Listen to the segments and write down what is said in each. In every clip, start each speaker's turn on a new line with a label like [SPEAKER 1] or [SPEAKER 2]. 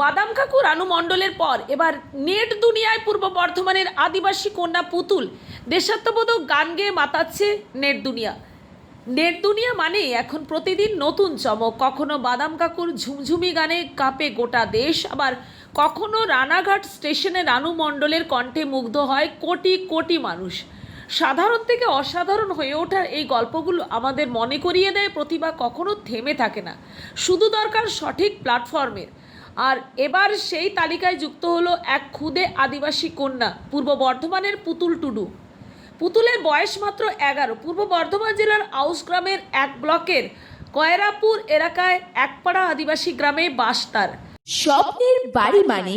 [SPEAKER 1] বাদাম কাকু রানু মণ্ডলের পর এবার নেট দুনিয়ায় পূর্ব বর্ধমানের আদিবাসী কন্যা পুতুল। দেশাত্মবোধক গান গেয়ে মাতাচ্ছে নেট দুনিয়া। নেট দুনিয়া মানে এখন প্রতিদিন নতুন চমক। কখনো বাদাম কাকুর ঝুমঝুমি গানে কাঁপে গোটা দেশ, আবার কখনো রানাঘাট স্টেশনে রানু মণ্ডলের কণ্ঠে মুগ্ধ হয় কোটি কোটি মানুষ। সাধারণ থেকে অসাধারণ হয়ে ওঠার এই গল্পগুলো আমাদের মনে করিয়ে দেয় প্রতিভা কখনো থেমে থাকে না। শুধু দরকার সঠিক প্ল্যাটফর্মের। আর এবার সেই তালিকায় যুক্ত হলো এক ক্ষুদে আদিবাসী কন্যা, পূর্ব বর্ধমানের পুতুল টুডু। পুতুলের বয়স মাত্র এগারো। পূর্ব বর্ধমান জেলার আউস গ্রামের এক ব্লকের কয়রাপুর এলাকায় একপাড়া আদিবাসী গ্রামে বাস তার।
[SPEAKER 2] স্বপ্নের বাড়ি মানে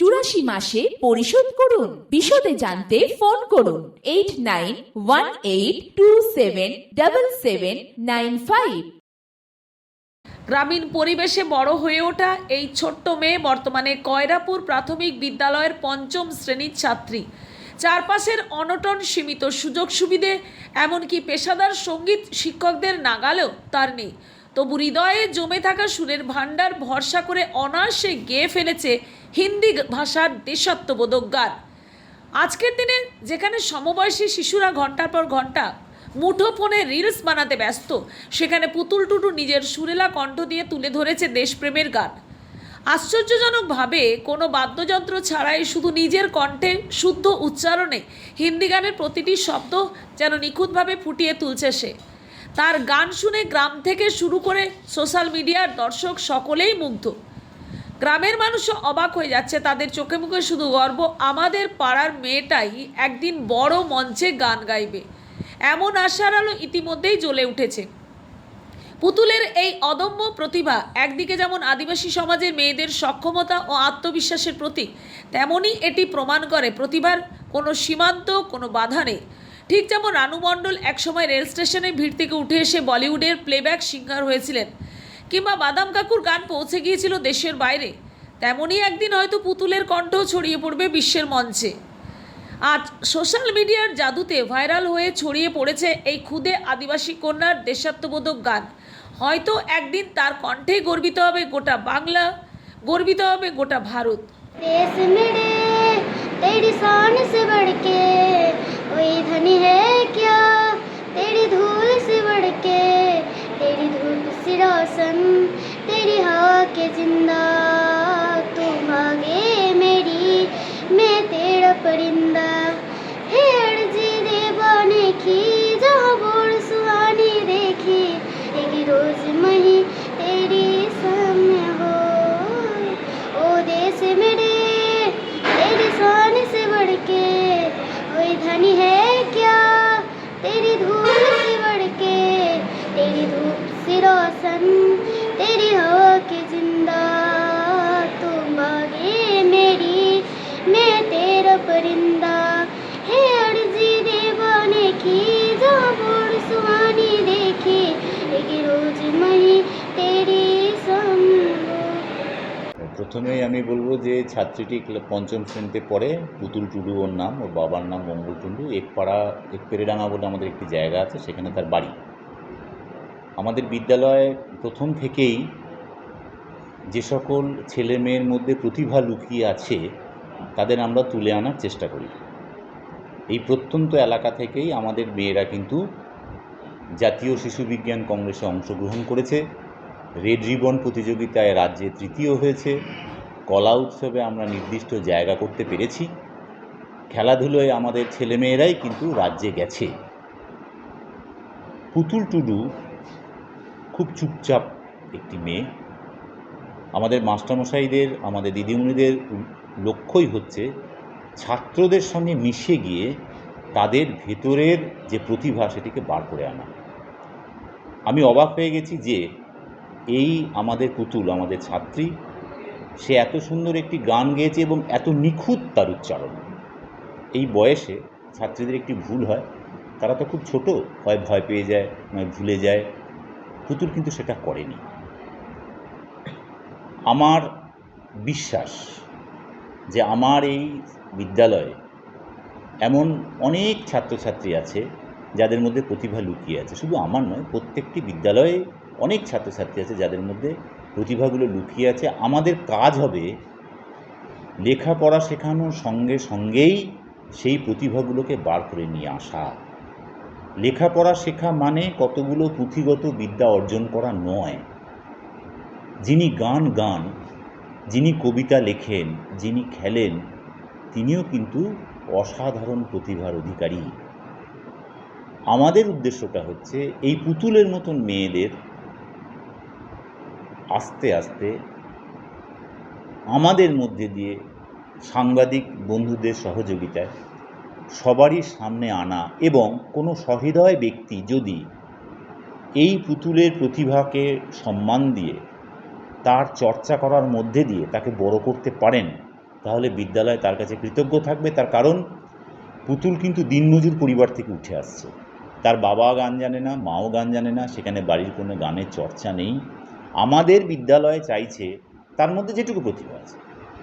[SPEAKER 2] চুরাশি মাসে পরিশোধ করুন। বিশদে জানতে ফোন করুন। Eight nine one eight two seven double seven nine five.
[SPEAKER 1] গ্রামীণ পরিবেশে বড় হয়ে ওঠা এই ছোট্ট মেয়ে বর্তমানে কয়রাপুর প্রাথমিক বিদ্যালয়ের পঞ্চম শ্রেণির ছাত্রী। চারপাশের অনটন সীমিত সুযোগ সুবিধে, এমনকি পেশাদার সংগীত শিক্ষকদের নাগালেও তার নেই। তবু হৃদয়ে জমে থাকা সুরের ভাণ্ডার ভরসা করে অনায়াসে গেয়ে ফেলেছে হিন্দি ভাষার দেশাত্মবোধক গান আজকের দিনে যেখানে সমবয়সী শিশুরা ঘণ্টার পর ঘণ্টা মুঠো ফোনে রিলস বানাতে ব্যস্ত, সেখানে পুতুল টুটু নিজের সুরেলা কণ্ঠ দিয়ে তুলে ধরেছে দেশপ্রেমের গান। আশ্চর্যজনকভাবে কোনো বাদ্যযন্ত্র ছাড়াই শুধু নিজের কণ্ঠে শুদ্ধ উচ্চারণে হিন্দি গানের প্রতিটি শব্দ যেন নিখুঁতভাবে ফুটিয়ে তুলছে সে। তার গান শুনে গ্রাম থেকে শুরু করে সোশ্যাল মিডিয়ার দর্শক সকলেই মুগ্ধ। গ্রামের মানুষও অবাক হয়ে যাচ্ছে। তাদের চোখে মুখে শুধু গর্ব, আমাদের পাড়ার মেয়েটাই একদিন বড় মঞ্চে গান গাইবে। এমন আশার আলো ইতিমধ্যেই জ্বলে উঠেছে। পুতুলের এই অদম্য প্রতিভা একদিকে যেমন আদিবাসী সমাজের মেয়েদের সক্ষমতা ও আত্মবিশ্বাসের প্রতীক তেমনই এটি প্রমাণ করে প্রতিভার কোনো সীমান্ত, কোনো বাধা নেই। ঠিক যেমন রানু মণ্ডল একসময় রেল স্টেশনে ভিড় থেকে উঠে এসে বলিউডের প্লেব্যাক সিঙ্গার হয়েছিলেন। কিংবা বাদাম কাকুর গান পৌঁছে গিয়েছিল দেশের বাইরে তেমনই একদিন হয়তো পুতুলের কণ্ঠ ছড়িয়ে পড়বে বিশ্বের মঞ্চে আজ সোশ্যাল মিডিয়ার জাদুতে ভাইরাল হয়ে ছড়িয়ে পড়েছে এই ক্ষুদে আদিবাসী কন্যার দেশাত্মবোধক গান হয়তো একদিন তার কণ্ঠে গর্বিত হবে গোটা বাংলা গর্বিত হবে গোটা ভারত
[SPEAKER 3] देश मेरे तेरी शान से बढ़ के कोई धनी है क्या तेरी धूल रोशन तेरी हवा के जिंदा तू मांगे मेरी मैं तेरा परिंदा
[SPEAKER 4] প্রথমেই আমি বলব যে ছাত্রীটি পঞ্চম শ্রেণীতে পড়ে, পুতুল টুডু ওর নাম, ওর বাবার নাম মঙ্গল টুডু। একপাড়া এক পেরেডাঙ্গা বলে আমাদের একটি জায়গা আছে, সেখানে তার বাড়ি। আমাদের বিদ্যালয়ে প্রথম থেকেই যে সকল ছেলে মেয়ের মধ্যে প্রতিভা লুকিয়ে আছে, তাদের আমরা তুলে আনার চেষ্টা করি। এই প্রত্যন্ত এলাকা থেকেই আমাদের মেয়েরা কিন্তু জাতীয় শিশু বিজ্ঞান কংগ্রেসে অংশগ্রহণ করেছে। রেড রিবন প্রতিযোগিতায় রাজ্যে তৃতীয় হয়েছে। কলা উৎসবে আমরা নির্দিষ্ট জায়গা করতে পেরেছি। খেলাধুলোয় আমাদের ছেলেমেয়েরাই কিন্তু রাজ্যে গেছে। পুতুল টুডু খুব চুপচাপ একটি মেয়ে। আমাদের মাস্টারমশাইদের, আমাদের দিদিমণিদের লক্ষ্যই হচ্ছে ছাত্রদের সঙ্গে মিশে গিয়ে তাদের ভেতরের যে প্রতিভা সেটিকে বার করে আনা। আমি অবাক হয়ে গেছি যে এই আমাদের পুতুল, আমাদের ছাত্রী, সে এত সুন্দর একটি গান গেয়েছে এবং এত নিখুঁত তার উচ্চারণ। এই বয়সে ছাত্রীদের একটি ভুল হয়। তারা তো খুব ছোট, হয় ভয় পেয়ে যায়, নয় ভুলে যায়। পুতুল কিন্তু সেটা করেনি। আমার বিশ্বাস যে আমার এই বিদ্যালয়ে এমন অনেক ছাত্রছাত্রী আছে যাদের মধ্যে প্রতিভা লুকিয়ে আছে। শুধু আমার নয়, প্রত্যেকটি বিদ্যালয়ে অনেক ছাত্রছাত্রী আছে যাদের মধ্যে প্রতিভাগুলো লুকিয়ে আছে। আমাদের কাজ হবে লেখাপড়া শেখানোর সঙ্গে সঙ্গেই সেই প্রতিভাগুলোকে বার করে নিয়ে আসা। লেখাপড়া শেখা মানে কতগুলো পুঁথিগত বিদ্যা অর্জন করা নয়। যিনি গান গান, যিনি কবিতা লেখেন, যিনি খেলেন, তিনিও কিন্তু অসাধারণ প্রতিভার অধিকারী। আমাদের উদ্দেশ্যটা হচ্ছে এই পুতুলের মতন মেয়েদের আস্তে আস্তে আমাদের মধ্যে দিয়ে সাংবাদিক বন্ধুদের সহযোগিতায় সবারই সামনে আনা এবং কোনো সহৃদয় ব্যক্তি যদি এই পুতুলের প্রতিভাকে সম্মান দিয়ে তার চর্চা করার মধ্যে দিয়ে তাকে বড় করতে পারেন, তাহলে বিদ্যালয় তার কাছে কৃতজ্ঞ থাকবে। তার কারণ, পুতুল কিন্তু দিনমজুর পরিবার থেকে উঠে আসছে। তার বাবা গান জানে না, মাও গান জানে না, সেখানে বাড়ির কোনো গানের চর্চা নেই। আমাদের বিদ্যালয় চাইছে, তার মধ্যে যেটুকু প্রতিভা আছে,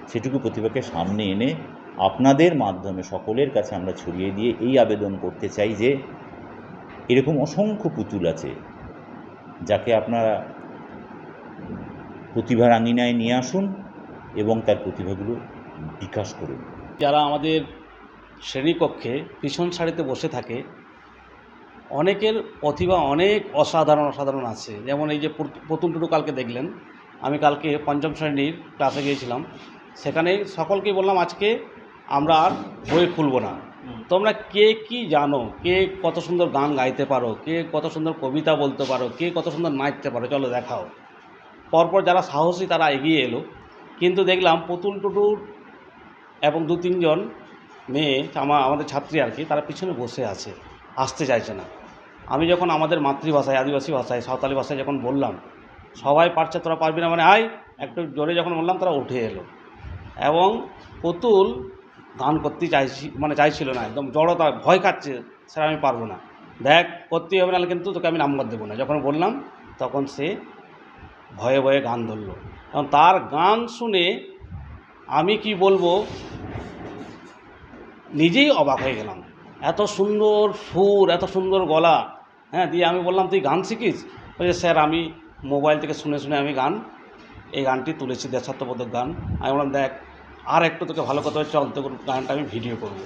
[SPEAKER 4] সেটুকু প্রতিভাকে সামনে এনে আপনাদের মাধ্যমে সকলের কাছে আমরা ছড়িয়ে দিয়ে এই আবেদন করতে চাই যে, এরকম অসংখ্য পুতুল আছে, যাকে আপনারা প্রতিভার আঙিনায় নিয়ে আসুন এবং তার প্রতিভাগুলো বিকাশ করুন।
[SPEAKER 5] যারা আমাদের শ্রেণীকক্ষে পিছন সারিতে বসে থাকে অনেকের প্রতিভা অনেক অসাধারণ অসাধারণ আছে। যেমন এই যে পুতুল টুটু কালকে দেখলেন। আমি কালকে পঞ্চম শ্রেণির ক্লাসে গিয়েছিলাম। সেখানে সকলকেই বললাম আজকে আমরা আর বই খুলবো না। তোমরা কে কি জানো? কে কত সুন্দর গান গাইতে পারো? কে কত সুন্দর কবিতা বলতে পারো? কে কত সুন্দর নাচতে পারো? চলো দেখাও। পরপর যারা সাহসী তারা এগিয়ে এলো। কিন্তু দেখলাম পুতুল টুটুর এবং দু তিনজন মেয়ে আমার আমাদের ছাত্রী আর কি তারা পিছনে বসে আছে। আসতে চাইছে না। আমি যখন আমাদের মাতৃভাষায়, আদিবাসী ভাষায়, সাঁওতালি ভাষায় যখন বললাম, সবাই পারছে, তোরা পারবি না মানে আয়, একটু জোরে যখন বললাম, তারা উঠে এলো। এবং পুতুল গান করতে চাইছি মানে চাইছিল না, একদম জড়তা ভয় খাচ্ছে, স্যার আমি পারব না। দেখ করতেই হবে না কিন্তু তোকে আমি নাম্বার দেবো না। যখন বললাম, তখন সে ভয়ে ভয়ে গান ধরলো। এবং তার গান শুনে আমি কি বলব, নিজেই অবাক হয়ে গেলাম। এত সুন্দর সুর, এত সুন্দর গলা হ্যাঁ দিয়ে আমি বললাম, তুই গান শিখিস? বলছে স্যার, আমি মোবাইল থেকে শুনে শুনে আমি গান, এই গানটি তুলেছি, দেশাত্মবোধক গান। আমি বললাম, দেখ, আর একটু তোকে ভালো কথা চল তোকে গানটা আমি ভিডিও করব।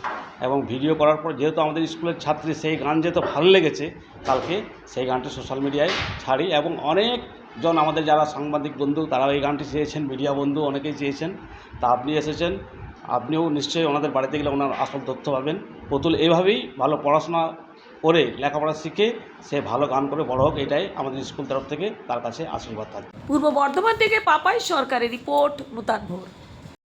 [SPEAKER 5] এবং ভিডিও করার পর যেহেতু আমাদের স্কুলের ছাত্রী, সেই গান যেহেতু ভালো লেগেছে, কালকে সেই গানটি সোশ্যাল মিডিয়ায় ছাড়ি এবং অনেকজন আমাদের যারা সাংবাদিক বন্ধু, তারাও এই গানটি চেয়েছেন, মিডিয়া বন্ধু অনেকেই চেয়েছেন। তা আপনি এসেছেন, আপনিও নিশ্চয়ই ওনাদের বাড়িতে গেলে ওনার আসল তথ্য পাবেন। পুতুল এইভাবেই ভালো পড়াশোনা করে লেখাপড়া শিখে সে ভালো গান করে বড় হোক, এটাই আমাদের স্কুল তরফ থেকে তার কাছে আশীর্বাদ থাকে
[SPEAKER 1] পূর্ব বর্ধমান থেকে পাপাই সরকারের রিপোর্ট নূতন ভোর।